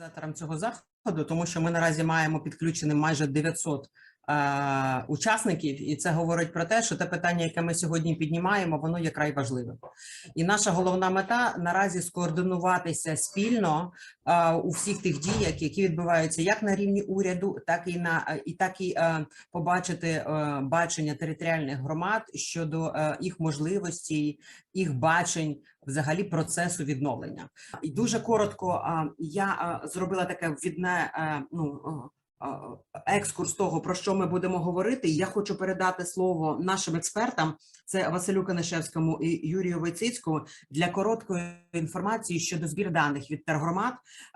організаторам цього заходу, тому що ми наразі маємо підключеним майже 900 е, учасників, і це говорить про те, що те питання, яке ми сьогодні піднімаємо, воно є край важливим. І наша головна мета наразі скоординуватися спільно е, у всіх тих діях, які відбуваються як на рівні уряду, так і на е, і так і е, побачити е, бачення територіальних громад щодо е, їх можливостей, їх бачень взагалі процесу відновлення. І дуже коротко а, я а, зробила таке ввідне е, ну, а, а, екскурс того, про що ми будемо говорити. Я хочу передати слово нашим експертам. Це Василю Канишевському і Юрію Войцицькому для короткої інформації щодо збір даних від тергромад,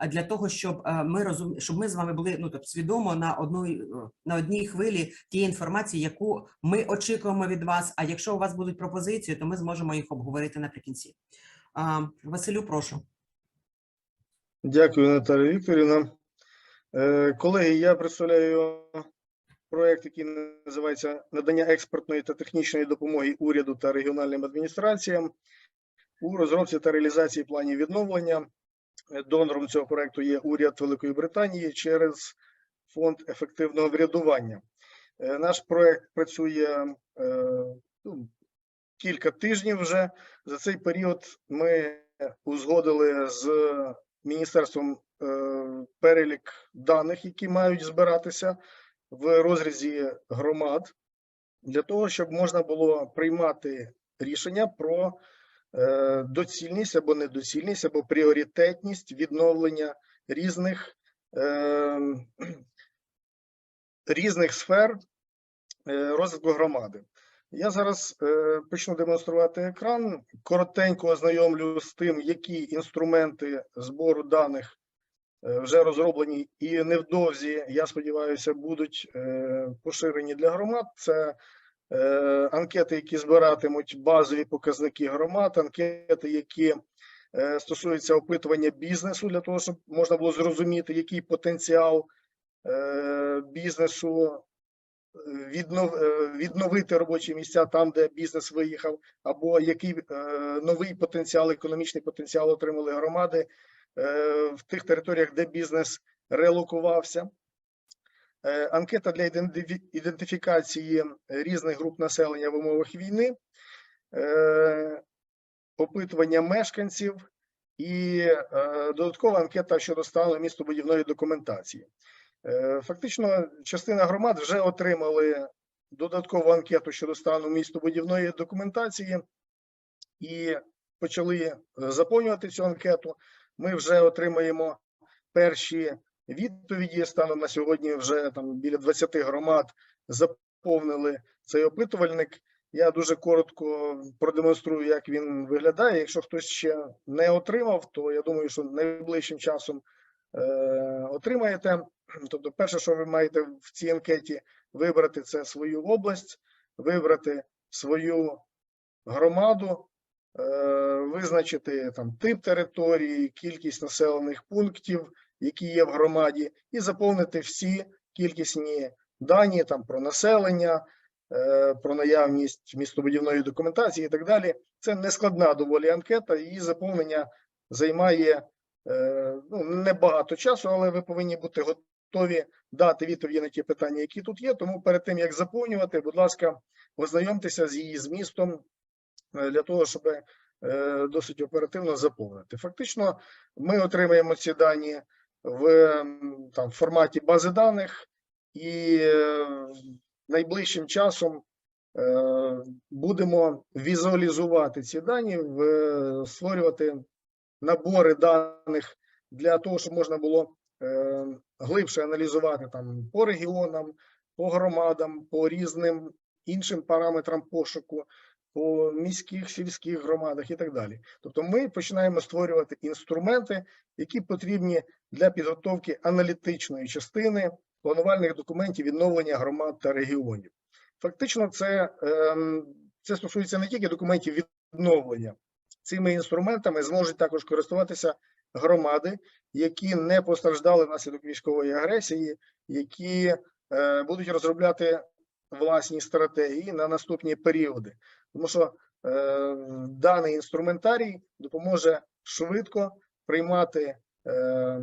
для того, щоб е, ми розум... щоб ми з вами були ну тобто свідомо на одній на одній хвилі тієї інформації, яку ми очікуємо від вас. А якщо у вас будуть пропозиції, то ми зможемо їх обговорити наприкінці. Василю, прошу. Дякую, Наталія Вікторівна. Е, Колеги, я представляю проект, який називається Надання експертної та технічної допомоги уряду та регіональним адміністраціям у розробці та реалізації планів відновлення. Е, Донором цього проекту є уряд Великої Британії через фонд ефективного врядування. Е, Наш проект працює ну, кілька тижнів вже. За цей період ми узгодили з міністерством перелік даних, які мають збиратися в розрізі громад, для того, щоб можна було приймати рішення про е, доцільність або недоцільність, або пріоритетність відновлення різних, е, різних сфер е, розвитку громади. Я зараз почну демонструвати екран. Коротенько ознайомлю з тим, які інструменти збору даних вже розроблені і невдовзі, я сподіваюся, будуть е, поширені для громад. Це е, анкети, які збиратимуть базові показники громад, анкети, які е, стосуються опитування бізнесу, для того, щоб можна було зрозуміти, який потенціал е, бізнесу е, відновити робочі місця там, де бізнес виїхав, або який е, новий потенціал, економічний потенціал отримали громади е, в тих територіях, де бізнес релокувався. Е, Анкета для ідентифікації різних груп населення в умовах війни, е, опитування мешканців і е, додаткова анкета щодо стану містобудівної документації. Е, Фактично, частина громад вже отримали додаткову анкету щодо стану містобудівної документації і почали е, заповнювати цю анкету. Ми вже отримаємо перші відповіді. Станом на сьогодні вже там біля 20 громад заповнили цей опитувальник. Я дуже коротко продемонструю, як він виглядає. Якщо хтось ще не отримав, то я думаю, що найближчим часом е, отримаєте. Тобто, перше, що ви маєте в цій анкеті вибрати, це свою область, вибрати свою громаду, визначити там тип території, кількість населених пунктів, які є в громаді, і заповнити всі кількісні дані там про населення, е, про наявність містобудівної документації і так далі. Це нескладна доволі анкета, її заповнення займає е, ну, небагато часу, але ви повинні бути готові дати відповіді на ті питання, які тут є. Тому перед тим як заповнювати, будь ласка, ознайомтеся з її змістом е, для того, щоб е, досить оперативно заповнити. Фактично, ми отримаємо ці дані в там, форматі бази даних, і е, найближчим часом е, будемо візуалізувати ці дані, створювати набори даних для того, щоб можна було е, глибше аналізувати там по регіонам, по громадам, по різним іншим параметрам пошуку, по міських, сільських громадах і так далі. Тобто ми починаємо створювати інструменти, які потрібні для підготовки аналітичної частини планувальних документів відновлення громад та регіонів. Фактично, це, ем, це стосується не тільки документів відновлення, цими інструментами зможуть також користуватися громади, які не постраждали внаслідок військової агресії, які е, будуть розробляти власні стратегії на наступні періоди. Тому що е, даний інструментарій допоможе швидко приймати е,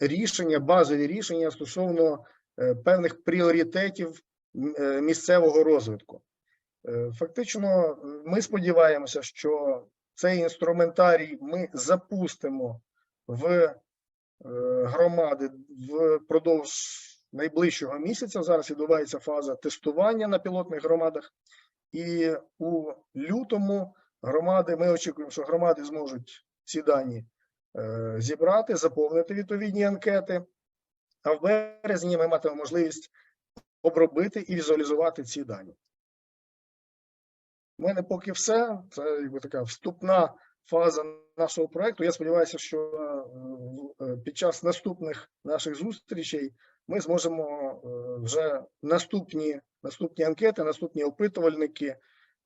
рішення, базові рішення стосовно е, певних пріоритетів е, місцевого розвитку. Е, Фактично, ми сподіваємося, що цей інструментарій ми запустимо в е, громади впродовж найближчого місяця. Зараз відбувається фаза тестування на пілотних громадах, і у лютому громади ми очікуємо, що громади зможуть ці дані е, зібрати, заповнити відповідні анкети. А в березні ми матимемо можливість обробити і візуалізувати ці дані. У мене поки все. Це якби така вступна фаза нашого проекту. Я сподіваюся, що е, е, під час наступних наших зустрічей ми зможемо е, вже наступні, наступні анкети, наступні опитувальники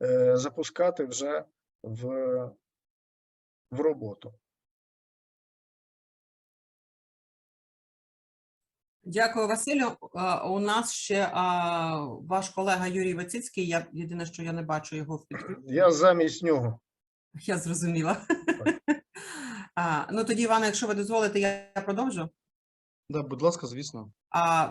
е, запускати вже в, в роботу. Дякую, Василю. У нас ще а, ваш колега Юрій Вацицький. Я єдине, що я не бачу його в підключенні. Я замість нього. Я зрозуміла. А, ну тоді, Івана, якщо ви дозволите, я продовжу. Да, будь ласка, звісно. А,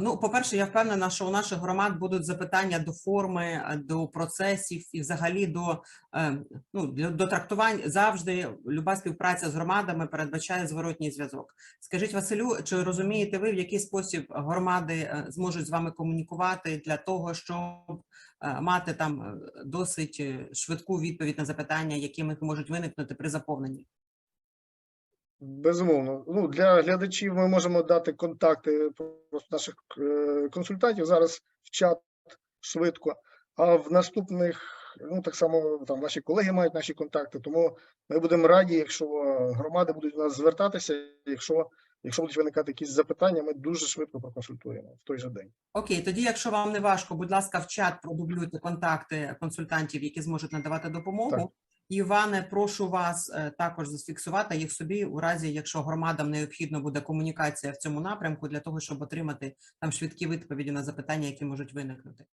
ну, по-перше, я впевнена, що у наших громад будуть запитання до форми, до процесів і взагалі до, е, ну, до трактувань. Завжди люба співпраця з громадами передбачає зворотній зв'язок. Скажіть, Василю, чи розумієте ви, в який спосіб громади е, зможуть з вами комунікувати для того, щоб е, мати там досить швидку відповідь на запитання, які можуть виникнути при заповненні? Безумовно. Ну, для глядачів ми можемо дати контакти наших е, консультантів зараз в чат швидко. А в наступних, ну так само там наші колеги мають наші контакти. Тому ми будемо раді, якщо громади будуть до нас звертатися. Якщо, якщо будуть виникати якісь запитання, ми дуже швидко проконсультуємо в той же день. Окей, тоді, якщо вам не важко, будь ласка, в чат продублюйте контакти консультантів, які зможуть надавати допомогу. Так. Іване, прошу вас е, також зафіксувати їх собі у разі, якщо громадам необхідно буде комунікація в цьому напрямку для того, щоб отримати там швидкі відповіді на запитання, які можуть виникнути.